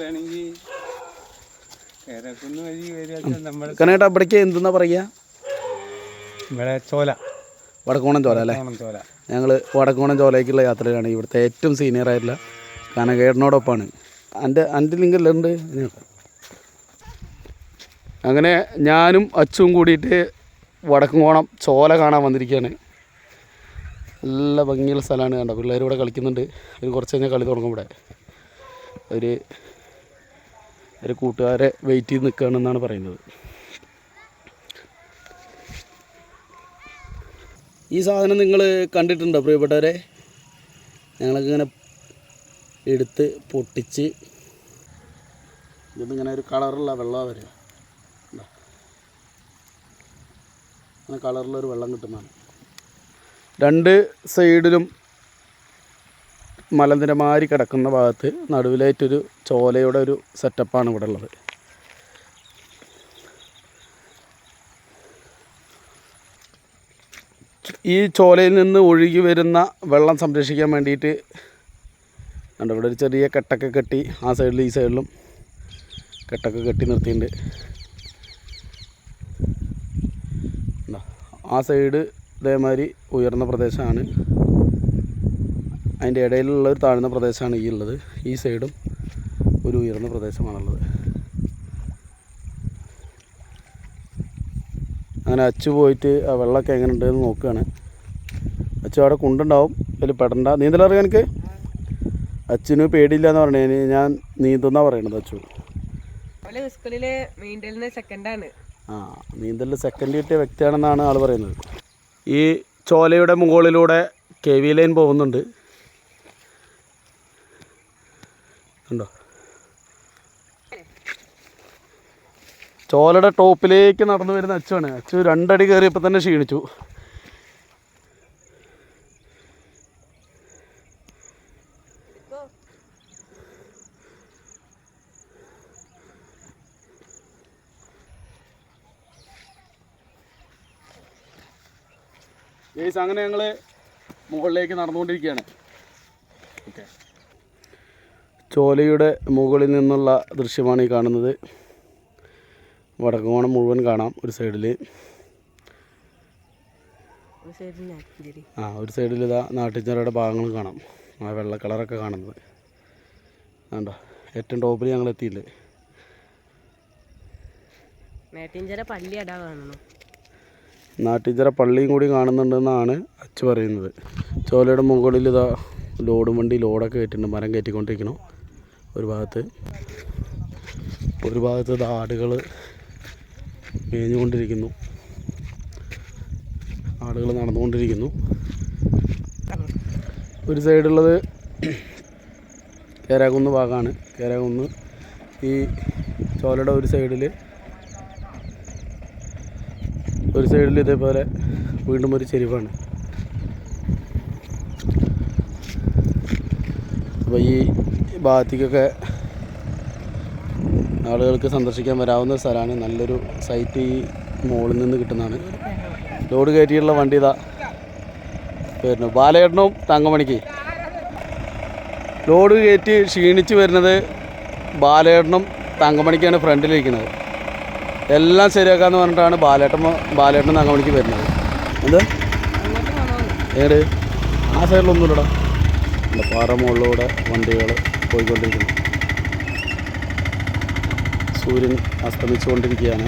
വേണമെങ്കിൽ കേരക്കുന്ന് വഴി വരിക. നമ്മൾ കനേട്ടാ ഇവിടേക്ക് എന്തെന്നാ പറയുക? ഇവിടെ ചോല. വടക്കോണം ചോല അല്ലേ? ചോല. ഞങ്ങൾ വടക്കോണം ചോലയ്ക്കുള്ള യാത്രയിലാണ്. ഇവിടുത്തെ ഏറ്റവും സീനിയർ ആയിട്ടുള്ള കനകേടനോടൊപ്പമാണ് എന്റെ എന്റെ ലിങ്കല്ലുണ്ട് അങ്ങനെ ഞാനും അച്ചും കൂടിയിട്ട് വടക്കുംകോണം ചോല കാണാൻ വന്നിരിക്കുകയാണ്. നല്ല ഭംഗിയുള്ള സ്ഥലമാണ് കണ്ടോ? പിള്ളേർ ഇവിടെ കളിക്കുന്നുണ്ട്. ഒരു കുറച്ച് കഴിഞ്ഞാൽ കളി തുടങ്ങും ഇവിടെ. ഒരു ഒരു കൂട്ടുകാരെ വെയിറ്റ് ചെയ്ത് നിൽക്കുകയാണെന്നാണ് പറയുന്നത്. ഈ സാധനം നിങ്ങൾ കണ്ടിട്ടുണ്ടോ പ്രിയപ്പെട്ടവരെ? ഞങ്ങളൊക്കെ ഇങ്ങനെ എടുത്ത് പൊട്ടിച്ച് ഇതിങ്ങനെ ഒരു കളറുള്ള വെള്ളം വരിക? അങ്ങനെ കളറുള്ള ഒരു വെള്ളം കിട്ടുന്നതാണ്. രണ്ട് സൈഡിലും മലനിരമാരി കിടക്കുന്ന ഭാഗത്ത് നടുവിലായിട്ടൊരു ചോലയുടെ ഒരു സെറ്റപ്പാണ് ഇവിടെ ഉള്ളത് ഈ ചോലയിൽ നിന്ന് ഒഴുകി വരുന്ന വെള്ളം സംരക്ഷിക്കാൻ വേണ്ടിയിട്ട് കണ്ടോ ഇവിടെ ഒരു ചെറിയ കെട്ടൊക്കെ കെട്ടി ആ സൈഡിലും ഈ സൈഡിലും കെട്ടൊക്കെ കെട്ടി നിർത്തിയിട്ടുണ്ട്? ആ സൈഡ് ഇതേമാതിരി ഉയർന്ന പ്രദേശമാണ് അതിന്റെ ഇടയിലുള്ള ഒരു താഴ്ന്ന പ്രദേശമാണ് ഈ ഉള്ളത്. ഈ സൈഡും ഒരു ഉയർന്ന പ്രദേശമാണുള്ളത്. അങ്ങനെ അച്ചു പോയിട്ട് ആ വെള്ളമൊക്കെ എങ്ങനെ ഉണ്ടെന്ന് നോക്കുകയാണ്. അച്ചു അവിടെ കുണ്ടുണ്ടാവും. അതിൽ പെടണ്ട. നീന്തലറിയാൻ എനിക്ക് അച്ഛന് പേടിയില്ല എന്ന് പറഞ്ഞു ഞാൻ നീന്തുന്നാ പറയണത് അച്ചു. ആ നീന്തലിൽ സെക്കൻഡ് കിട്ടിയ വ്യക്തിയാണെന്നാണ് ആൾ പറയുന്നത്. ഈ ചോലയുടെ മുകളിലൂടെ കെ വി ലൈൻ പോകുന്നുണ്ട്. ഉണ്ടോ? ചോലയുടെ ടോപ്പിലേക്ക് നടന്നു വരുന്ന അച്ചുവാണ്. അച്ചു രണ്ടടി കയറിയപ്പോൾ തന്നെ ക്ഷീണിച്ചു. അങ്ങനെ ഞങ്ങൾ മുകളിലേക്ക് നടന്നുകൊണ്ടിരിക്കുകയാണ്. ഓക്കെ ചോലയുടെ മുകളിൽ നിന്നുള്ള ദൃശ്യമാണ് ഈ കാണുന്നത്. വടക്കുകോണം മുഴുവൻ കാണാം ഒരു സൈഡിൽ ആ ഒരു സൈഡിൽ ഇതാ നാട്ടിൻചിറയുടെ ഭാഗങ്ങൾ കാണാം. ആ വെള്ള കളറൊക്കെ കാണുന്നത്. കണ്ടോ? ഏറ്റവും ടോപ്പിൽ ഞങ്ങൾ എത്തിയില്ലേ? മേട്ടിഞ്ചര പള്ളി അടാ പള്ളിയും കൂടി കാണുന്നുണ്ടെന്നാണ് അച്ചു പറയുന്നത്. ചോലയുടെ മുകളിൽ ഇതാ ലോഡും വണ്ടി ലോഡൊക്കെ കയറ്റിട്ടുണ്ട് മരം കയറ്റിക്കൊണ്ടിരിക്കണം ഒരു ഭാഗത്ത് ഒരു ഭാഗത്ത് ആടുകൾ മേഞ്ഞുകൊണ്ടിരിക്കുന്നു. ആടുകൾ നടന്നുകൊണ്ടിരിക്കുന്നു. ഒരു സൈഡുള്ളത് കേരാകുന്ന് ഭാഗമാണ് കേരാകുന്ന് ഈ ചോലയുടെ ഒരു സൈഡിൽ ഒരു സൈഡിൽ ഇതേപോലെ വീണ്ടും ഒരു ചെരിവാണ്. അപ്പോൾ ഈ ഭാഗത്തേക്കൊക്കെ ആളുകൾക്ക് സന്ദർശിക്കാൻ വരാവുന്ന ഒരു സ്ഥലമാണ്. നല്ലൊരു സൈറ്റ് ഈ മുകളിൽ നിന്ന് കിട്ടുന്നതാണ്. ലോഡ് കയറ്റിയുള്ള വണ്ടി ഇതാ. വരുന്നു. ബാലയേട്ടനും തങ്കമണിക്ക്. ലോഡ് കയറ്റി ക്ഷീണിച്ച് വരുന്നത് ബാലയേട്ടനും തങ്കമണിക്കാണ് ഫ്രണ്ടിലിരിക്കുന്നത്. എല്ലാം ശരിയാക്കാന്ന് പറഞ്ഞിട്ടാണ് ബാലേട്ടൻ ബാലേട്ടൻ തങ്കമണിക്ക് വരുന്നത്. എന്ത്? ഏട് ആ സൈഡിലൊന്നുമില്ലടാ പാറ മുകളിലൂടെ വണ്ടികൾ പോയിക്കൊണ്ടിരിക്കുന്നു. സൂര്യൻ അസ്തമിച്ചുകൊണ്ടിരിക്കുകയാണ്.